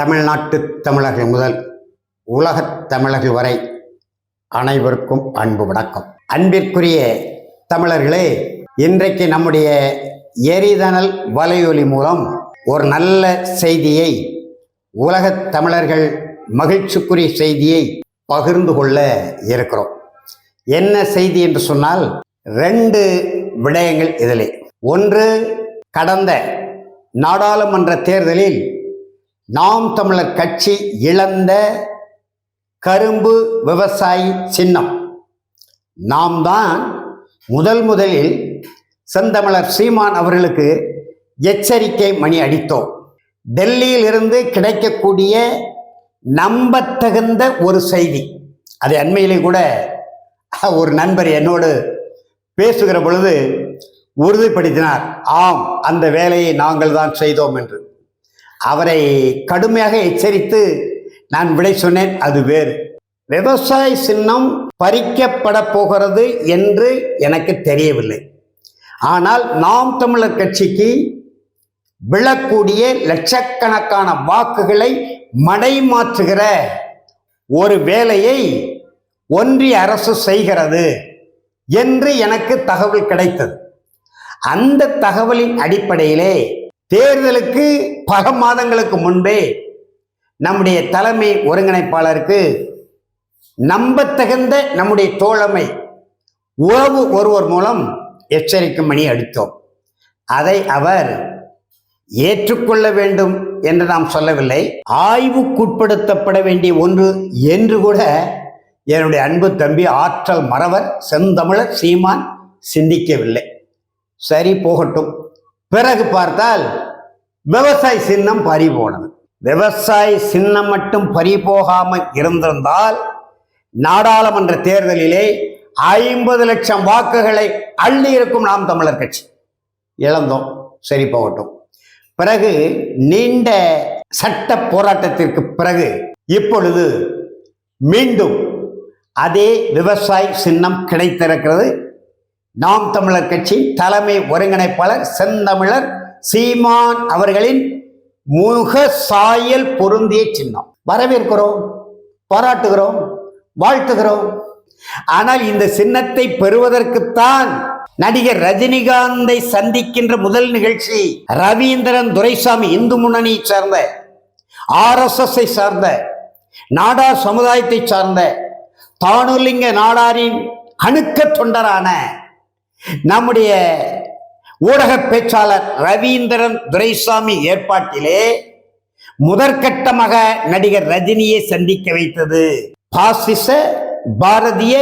தமிழ்நாட்டு தமிழர்கள் முதல் உலகத் தமிழர்கள் வரை அனைவருக்கும் அன்பு வணக்கம். அன்பிற்குரிய தமிழர்களே இன்றைக்கு நம்முடைய எரிதனல் வலையொலி மூலம் ஒரு நல்ல செய்தியை உலகத் தமிழர்கள் மகிழ்ச்சிக்குரிய செய்தியை பகிர்ந்து கொள்ள இருக்கிறோம். என்ன செய்தி என்று சொன்னால் ரெண்டு விடயங்கள் இதிலே. ஒன்று கடந்த நாடாளுமன்ற தேர்தலில் நாம் தமிழர் கட்சி இழந்த கரும்பு விவசாயி சின்னம். நாம் தான் முதல் முதலில் செந்தமிழர் சீமான் அவர்களுக்கு எச்சரிக்கை மணி அடித்தோம். டெல்லியில் இருந்து கிடைக்கக்கூடிய நம்பத்தகுந்த ஒரு செய்தி. அது அண்மையிலே கூட ஒரு நண்பர் என்னோடு பேசுகிற பொழுது உறுதிப்படுத்தினார். ஆம் அந்த வேலையை நாங்கள் தான் செய்தோம் என்று. அவரை கடுமையாக எச்சரித்து நான் விடை சொன்னேன் அது வேறு. விவசாய சின்னம் பறிக்கப்பட போகிறது என்று எனக்கு தெரியவில்லை. ஆனால் நாம் தமிழர் கட்சிக்கு விழக்கூடிய லட்சக்கணக்கான வாக்குகளை மடைமாற்றுகிற ஒரு வேலையை ஒன்றிய அரசு செய்கிறது என்று எனக்கு தகவல் கிடைத்தது. அந்த தகவலின் அடிப்படையிலே தேர்தலுக்கு பல மாதங்களுக்கு முன்பே நம்முடைய தலைமை ஒருங்கிணைப்பாளருக்கு நம்பத்தகுந்த நம்முடைய தோழமை உறவு ஒருவர் மூலம் எச்சரிக்கும் மணி அடித்தோம் அதை அவர் ஏற்றுக்கொள்ள வேண்டும் என்று நாம் சொல்லவில்லை. ஆய்வுக்குட்படுத்தப்பட வேண்டிய ஒன்று என்று கூட என்னுடைய அன்பு தம்பி ஆற்றல் மறவர் செந்தமிழர் சீமான் சிந்திக்கவில்லை. சரி போகட்டும். பிறகு பார்த்தால் விவசாய சின்னம் பறி போனது. விவசாய சின்னம் மட்டும் பறி போகாமல் இருந்திருந்தால் நாடாளுமன்ற தேர்தலிலே ஐம்பது லட்சம் வாக்குகளை அள்ளி இருக்கும் நாம் தமிழர் கட்சி. இழந்தோம் சரி போகட்டும் பிறகு நீண்ட சட்ட போராட்டத்திற்கு பிறகு இப்பொழுது மீண்டும் அதே விவசாய சின்னம் கிடைத்திருக்கிறது. நாம் தமிழர் கட்சி தலைமை ஒருங்கிணைப்பாளர் செந்தமிழர் சீமான் அவர்களின் முக சாயல் பொருந்திய சின்னம். வரவேற்கிறோம் பாராட்டுகிறோம் வாழ்த்துகிறோம். ஆனால் இந்த சின்னத்தை பெறுவதற்குத்தான் நடிகர் ரஜினிகாந்தை சந்திக்கின்ற முதல் நிகழ்ச்சி ரவீந்திரன் துரைசாமி இந்து முன்னணியை சார்ந்த ஆர்எஸ்எஸ் சார்ந்த நாடார் சமுதாயத்தை சார்ந்த தானுலிங்க நாடாரின் அணுக்க தொண்டரான நம்முடைய ஊடக பேச்சாளர் ரவீந்திரன் துரைசாமி ஏற்பாட்டிலே முதற்கட்டமாக நடிகர் ரஜினியை சந்திக்க வைத்தது. பாசிச பாரதிய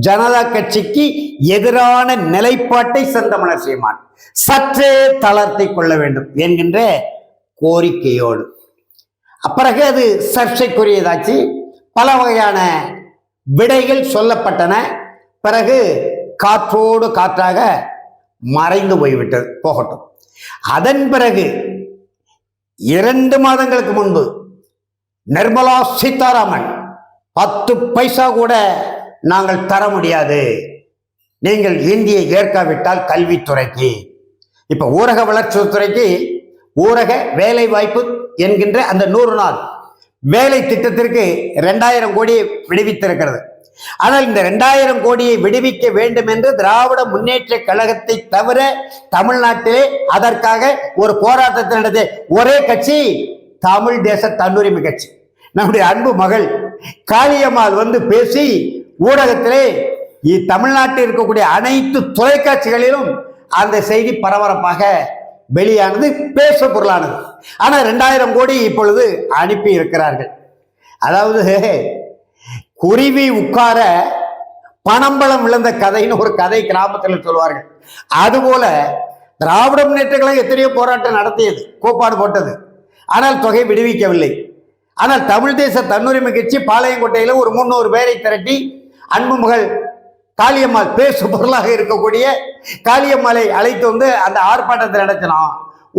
ஜனதா கட்சிக்கு எதிரான நிலைப்பாட்டை சந்தமன சீமான் சற்றே தளர்த்தி கொள்ள வேண்டும் என்கின்ற கோரிக்கையோடு. பிறகு அது சர்ச்சைக்குரியதாச்சு. பல வகையான விடைகள் சொல்லப்பட்டன. பிறகு காற்றோடு காற்றாக மறைந்து போய்விட்டது போகட்டும். அதன் பிறகு இரண்டு மாதங்களுக்கு முன்பு நிர்மலா சீதாராமன் பத்து பைசா கூட நாங்கள் தர முடியாது. நீங்கள் இந்தியை ஏற்காவிட்டால் கல்வித்துறைக்கு. இப்ப ஊரக வளர்ச்சித்துறைக்கு ஊரக வேலை வாய்ப்பு என்கின்ற அந்த நூறு நாள் வேலை திட்டத்திற்கு ரெண்டாயிரம் கோடி விடுவித்திருக்கிறது. ஆனால் இந்த ரெண்டாயிரம் கோடியை விடுவிக்க வேண்டும் என்று திராவிட முன்னேற்ற கழகத்தை தவிர தமிழ்நாட்டிலே அதற்காக ஒரு போராட்டத்தை நடத்திய ஒரே கட்சி தமிழ் தேச தன்னுரிமை கட்சி. நம்முடைய அன்பு மகள் காளியம்மாள் வந்து பேசி ஊடகத்திலே தமிழ்நாட்டில் இருக்கக்கூடிய அனைத்து தொலைக்காட்சிகளிலும் அந்த செய்தி பரபரப்பாக வெளியானது பேச பொருளானது. ஆனால் ரெண்டாயிரம் கோடி இப்பொழுது அனுப்பி இருக்கிறார்கள் அதாவது குருவி உட்கார பணம்பழம் விழுந்த கதைன்னு ஒரு கதை கிராமத்தில் சொல்வார்கள் அதுபோல திராவிட முன்னேற்றங்களும் எத்தனையோ போராட்டம் நடத்தியது கோப்பாடு போட்டது. ஆனால் தொகை விடுவிக்கவில்லை. ஆனால் தமிழ் தேச தன்னுரிமை கட்சி பாளையங்கோட்டையில் ஒரு முன்னூறு பேரை திரட்டி அன்பு மகள் காளியம்மாள் பேசு பொருளாக இருக்கக்கூடிய காளியம்மாளை அழைத்து வந்து அந்த ஆர்ப்பாட்டத்தை நடத்தினோம்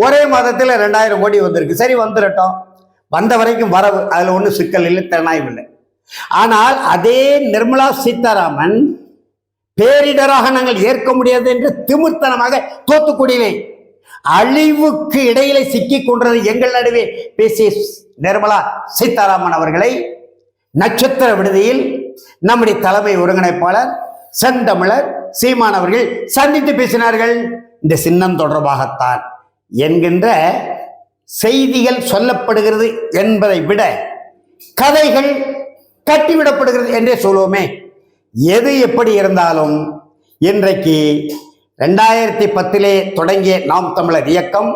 ஒரே மாதத்தில் ரெண்டாயிரம் கோடி வந்திருக்கு. சரி வந்துடட்டும் வந்த வரைக்கும் வரவு அதில் ஒன்றும் சிக்கல் இல்லை திறனாய்வு இல்லை. ஆனால் அதே நிர்மலா சீதாராமன் பேரிடராக நாங்கள் ஏற்க முடியாது என்று திமிர்த்தனமாக தூத்துக்குடியிலே அழிவுக்கு இடையிலே சிக்கிக் கொண்டது எங்கள் நடுவே பேசிய நிர்மலா சீதாராமன் அவர்களை நட்சத்திர விடுதியில் நம்முடைய தலைமை ஒருங்கிணைப்பாளர் செந்தமிழர் சீமான் அவர்கள் சந்தித்து பேசினார்கள். இந்த சின்னம் தொடர்பாகத்தான் என்கின்ற செய்திகள் சொல்லப்படுகிறது என்பதை விட கதைகள் கட்டிவிடப்படுகிறது என்றே சொல்லுவோமே. எது எப்படி இருந்தாலும் இன்றைக்கு ரெண்டாயிரத்தி பத்திலே தொடங்கிய நாம் தமிழர் இயக்கம்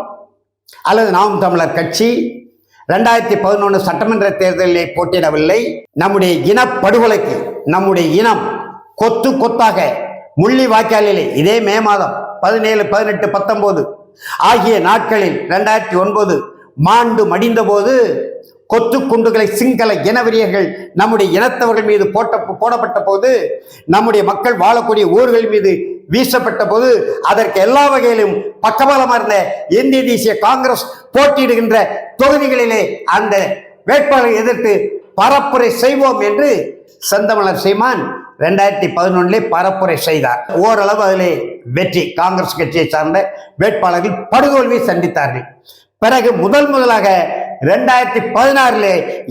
அல்லது நாம் தமிழர் கட்சி ரெண்டாயிரத்தி பதினொன்று சட்டமன்ற தேர்தலிலே போட்டியிடவில்லை. நம்முடைய இனப்படுகொலைக்கு நம்முடைய இனம் கொத்து கொத்தாக முள்ளி வாய்க்காலிலே இதே மே மாதம் பதினேழு பதினெட்டு பத்தொன்பது ஆகிய நாட்களில் ரெண்டாயிரத்தி ஒன்பது மாண்டு மடிந்த போது கொத்து குண்டுகளை சிங்கள இனவெறியர்கள் நம்முடைய இனத்தவர்கள் மீது போட்ட போடப்பட்ட போது நம்முடைய மக்கள் வாழக்கூடிய ஊர்கள் மீது வீசப்பட்ட போது அதற்கு எல்லா வகையிலும் பக்கபலமாக இருந்த இந்திய தேசிய காங்கிரஸ் போட்டியிடுகின்ற தொகுதிகளிலே அந்த வேட்பாளரை எதிர்த்து பரப்புரை செய்வோம் என்று செந்தமலர் சீமான் ரெண்டாயிரத்தி பதினொன்னிலே பரப்புரை செய்தார். ஓரளவு அதிலே வெற்றி காங்கிரஸ் கட்சியை சார்ந்த வேட்பாளர்கள் படுதோல்வி சந்தித்தார்கள். பிறகு முதல் முதலாக ரெண்டாயிரத்தி பதினாறுல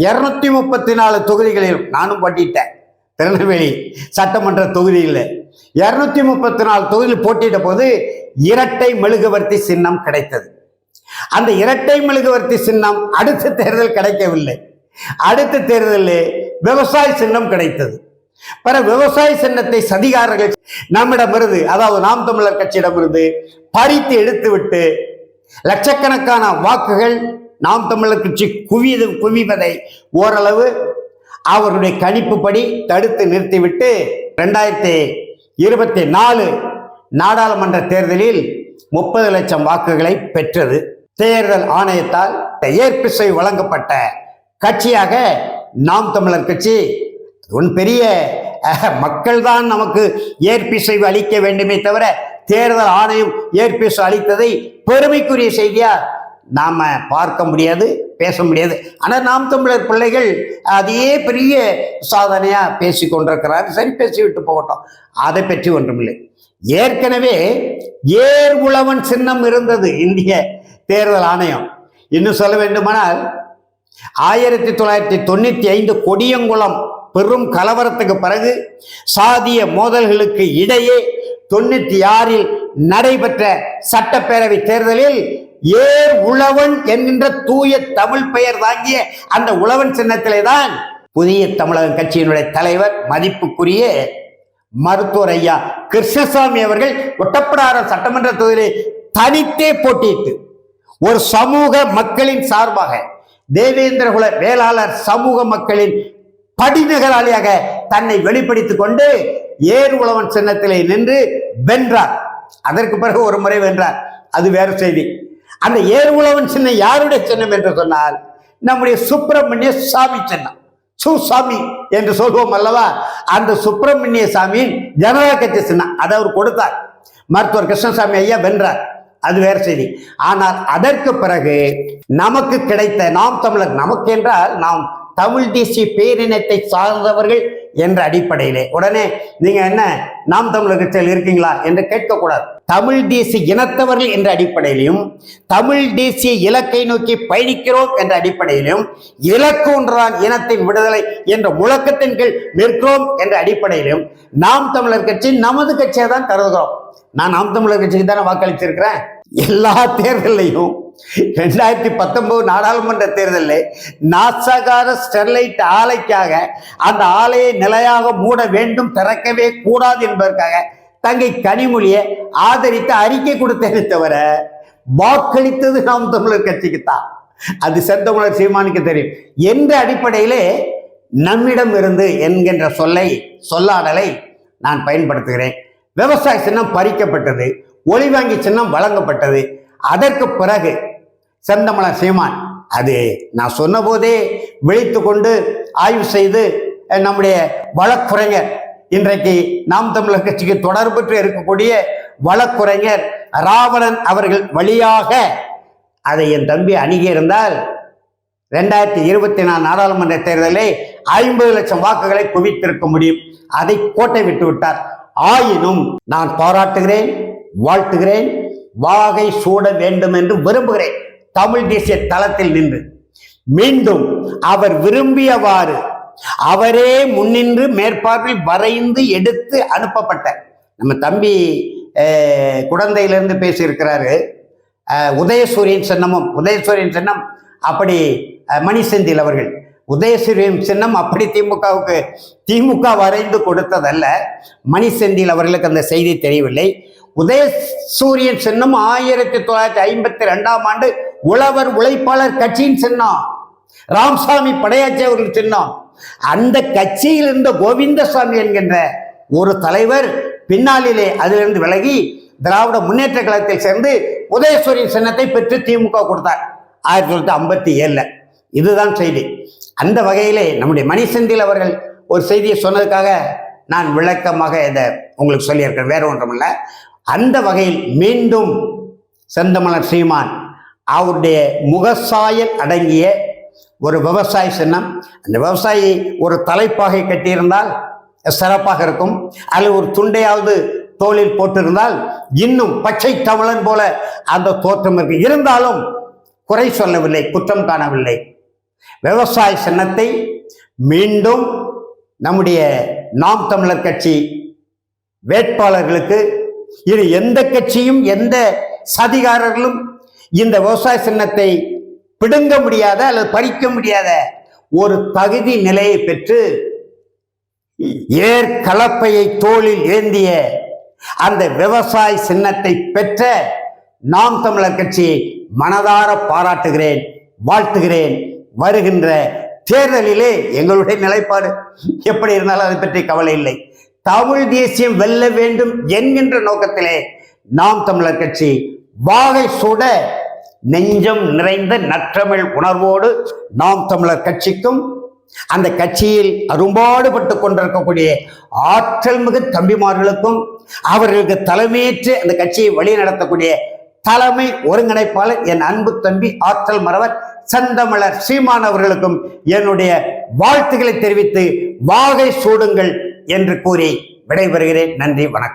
இருநூத்தி முப்பத்தி நாலு தொகுதிகளில் நானும் போட்டிட்டேன். திருநெல்வேலி சட்டமன்ற தொகுதியில். இருநூத்தி முப்பத்தி நாலு தொகுதியில் போட்டியிட்ட போது இரட்டை மெழுகுவர்த்தி சின்னம் கிடைத்தது. அந்த இரட்டை மெழுகுவர்த்தி சின்னம் அடுத்த தேர்தல் கிடைக்கவில்லை. அடுத்த தேர்தலில் விவசாய சின்னம் கிடைத்தது. பிற விவசாய சின்னத்தை சதிகாரர்கள் நம்மிடமிருந்து அதாவது நாம் தமிழர் கட்சியிடமிருந்து பறித்து எடுத்துவிட்டு லட்சக்கணக்கான வாக்குகள் நாம் தமிழர் கட்சி குவியது குவிவதை ஓரளவு அவருடைய கணிப்புப்படி தடுத்து நிறுத்திவிட்டு ரெண்டாயிரத்தி இருபத்தி நாலு நாடாளுமன்ற தேர்தலில் முப்பது லட்சம் வாக்குகளை பெற்றது. தேர்தல் ஆணையத்தால் ஏற்பிசை வழங்கப்பட்ட கட்சியாக நாம் தமிழர் கட்சி ஒன் பெரிய மக்கள் தான் நமக்கு ஏற்பிசைவு அளிக்க வேண்டுமே தவிர தேர்தல் ஆணையம் ஏற்பிசை அளித்ததை பெருமைக்குரிய செய்தியா நாம் பார்க்க முடியாது பேச முடியாது. ஆனால் நாம் தமிழர் பிள்ளைகள் அதையே பெரிய சாதனையாக பேசி கொண்டிருக்கிறார். சரி பேசிவிட்டு போகட்டும். அதை பற்றி ஒன்றுமில்லை. ஏற்கனவே ஏர் உழவன் சின்னம் இருந்தது இந்திய தேர்தல் ஆணையம். இன்னும் சொல்ல வேண்டுமானால் ஆயிரத்தி தொள்ளாயிரத்தி தொண்ணூற்றி ஐந்து கொடியங்குளம் பெரும் கலவரத்துக்கு பிறகு சாதிய மோதல்களுக்கு இடையே தொண்ணூற்றி ஆறில் நடைபெற்ற சட்டப்பேரவை தேர்தலில் ஏர் உழவன் என்கின்ற தூய தமிழ் பெயர் தாங்கிய அந்த உழவன் சின்னத்திலே தான் புதிய தமிழக கட்சியினுடைய தலைவர் மதிப்புக்குரிய மருத்துவர் ஐயா கிருஷ்ணசாமி அவர்கள் ஒட்டப்படாரம் சட்டமன்ற தொகுதியில் தனித்தே போட்டியிட்டு ஒரு சமூக மக்களின் சார்பாக தேவேந்திரகுல வேளாளர் சமூக மக்களின் படிநகராளியாக தன்னை வெளிப்படுத்திக் கொண்டு ஏர் உழவன் சின்னத்திலே நின்று வென்றார். அதற்கு பிறகு ஒரு முறை வென்றார். அது வேறு செய்தி. அந்த ஏர் உழவன் சின்னம் யாருடைய சின்னம் என்று சொன்னால் நம்முடைய சுப்பிரமணிய சாமி சின்னம். சுசாமி என்று சொல்வோம் அல்லவா? அந்த சுப்பிரமணிய சாமியின் ஜனதா கட்சி சின்னம். அதை அவர் கொடுத்தார். மருத்துவர் கிருஷ்ணசாமி ஐயா வென்றார். அது வேற செய்தி. ஆனால் அதற்கு பிறகு நமக்கு கிடைத்த நாம் தமிழர் நமக்கு என்றால் நாம் தமிழ் தேசிய பேரினத்தை சார்ந்தவர்கள் என்ற அடிப்படையிலே. உடனே நீங்க என்ன நாம் தமிழர் கட்சியில் இருக்கீங்களா? என்று கேட்கக்கூடாது. தமிழ் தேசிய இனத்தவர்கள் என்ற அடிப்படையிலும் தமிழ் தேசிய இலக்கை நோக்கி பயணிக்கிறோம் என்ற அடிப்படையிலும் இலக்கு ஒன்றுதான் இனத்தின் விடுதலை என்ற முழக்கத்தின் கீழ் நிற்கிறோம் என்ற அடிப்படையிலும் நாம் தமிழர் கட்சி நமது கட்சியை தான் கருதுகிறோம். நான் நாம் தமிழர் கட்சிக்கு தானே வாக்களித்திருக்கிறேன் எல்லா தேர்தலையும் ரெண்டாயிரத்தி பத்தொன்பது நாடாளுமன்ற தேர்தலில் நாசகார ஸ்டெர்லைட் ஆலைக்காக அந்த ஆலையை நிலையாக மூட வேண்டும் திறக்கவே கூடாது என்பதற்காக தங்கை கனிமொழியை ஆதரித்து அறிக்கை கொடுத்ததை தவிர வாக்களித்தது நாம் தமிழர் கட்சிக்கு தான் அது செந்தமிழர் சீமானுக்கு தெரியும். என்ற அடிப்படையிலே நம்மிடம் இருந்து என்கின்ற சொல்லை சொல்லாடலை நான் பயன்படுத்துகிறேன். விவசாய சின்னம் பறிக்கப்பட்டது ஒளிவாங்கி சின்னம் வழங்கப்பட்டது. அதற்கு பிறகு செந்தமல சீமான். அது நான் சொன்னபோதே விழித்து கொண்டு ஆய்வு செய்து நம்முடைய வழக்குரைஞர் இன்றைக்கு நாம் தமிழர் கட்சிக்கு தொடர்பற்று இருக்கக்கூடிய வழக்குரைஞர் ராவணன் அவர்கள் வழியாக அதை என் தம்பி அணுகியிருந்தால் ரெண்டாயிரத்தி இருபத்தி நாலு நாடாளுமன்ற தேர்தலை ஐம்பது லட்சம் வாக்குகளை குவித்திருக்க முடியும். அதை கோட்டை விட்டு விட்டார். ஆயினும் நான் பாராட்டுகிறேன் வாழ்த்துகிறேன் வாகை சூட வேண்டும் என்று விரும்புகிறேன். தமிழ் தேசிய தளத்தில் நின்று மீண்டும் அவர் விரும்பியவாறு அவரே முன்னின்று மேற்பார்வை வரைந்து எடுத்து அனுப்பப்பட்ட நம்ம தம்பி குழந்தையிலிருந்து பேசியிருக்கிறாரு. உதயசூரியன் சின்னமும் உதயசூரியன் சின்னம் அப்படி மணி செந்தில் அவர்கள். உதயசூரியன் சின்னம் அப்படி திமுகவுக்கு திமுக வரைந்து கொடுத்ததல்ல. மணி செந்தில் அவர்களுக்கு அந்த செய்தி தெரியவில்லை. உதயசூரியன் சின்னம் ஆயிரத்தி தொள்ளாயிரத்தி ஐம்பத்தி ரெண்டாம் ஆண்டு உழவர் உழைப்பாளர் கட்சியின் சின்னம் ராமசாமி படையாச்சி அவர்கள் சின்னம் அந்த கட்சியில் இருந்த கோவிந்தசாமி என்கின்ற ஒரு தலைவர் பின்னாளிலே அதிலிருந்து விலகி திராவிட முன்னேற்ற கழகத்தில் சேர்ந்து உதயசூரியன் சின்னத்தை பெற்று திமுக கொடுத்தார். ஆயிரத்தி தொள்ளாயிரத்தி ஐம்பத்தி ஏழில் இதுதான் செய்தி. அந்த வகையிலே நம்முடைய மணி செந்தில் அவர்கள் ஒரு செய்தியை சொன்னதுக்காக நான் விளக்கமாக இதை உங்களுக்கு சொல்லியிருக்கேன் வேற ஒன்றும் இல்லை அந்த வகையில் மீண்டும் செந்தமலர் சீமான் அவருடைய முகசாயல் அடங்கிய ஒரு விவசாய சின்னம். அந்த விவசாயி ஒரு தலைப்பாகை கட்டியிருந்தால் சிறப்பாக இருக்கும். அதில் ஒரு துண்டையாவது தோளில் போட்டிருந்தால் இன்னும் பச்சை தமிழன் போல அந்த தோற்றம் இருக்கு. இருந்தாலும் குறை சொல்லவில்லை குற்றம் காணவில்லை. விவசாய சின்னத்தை மீண்டும் நம்முடைய நாம் தமிழர் கட்சி வேட்பாளர்களுக்கு இது எந்த கட்சியும் எந்த சதிகாரர்களும் இந்த விவசாய சின்னத்தை பிடுங்க முடியாத அல்லது பறிக்க முடியாத ஒரு தகுதி நிலையை பெற்று ஏர் கலப்பையை தோளில் ஏந்திய அந்த விவசாய சின்னத்தை பெற்ற நாம் தமிழர் கட்சியை மனதார பாராட்டுகிறேன் வாழ்த்துகிறேன். வருகின்ற தேர்தலிலே எங்களுடைய நிலைப்பாடு எப்படி இருந்தாலும் அதை பற்றி கவலை இல்லை. தமிழ் தேசியம் வெல்ல வேண்டும் என்கின்ற நோக்கத்திலே நாம் தமிழர் கட்சி வாகை சூட நெஞ்சம் நிறைந்த நற்றமிழ் உணர்வோடு நாம் தமிழர் கட்சிக்கும் அந்த கட்சியில் அரும்பாடுபட்டு கொண்டிருக்கக்கூடிய ஆற்றல் மிகு தம்பிமார்களுக்கும் அவர்களுக்கு தலைமையேற்று அந்த கட்சியை வழி நடத்தக்கூடிய தலைமை ஒருங்கிணைப்பாளர் என் அன்பு தம்பி ஆற்றல் மறவர் செந்தமிழர் சீமான் அவர்களுக்கும் என்னுடைய வாழ்த்துக்களை தெரிவித்து வாகை சூடுங்கள் என்று கூறி விடைபெறுகிறேன். நன்றி வணக்கம்.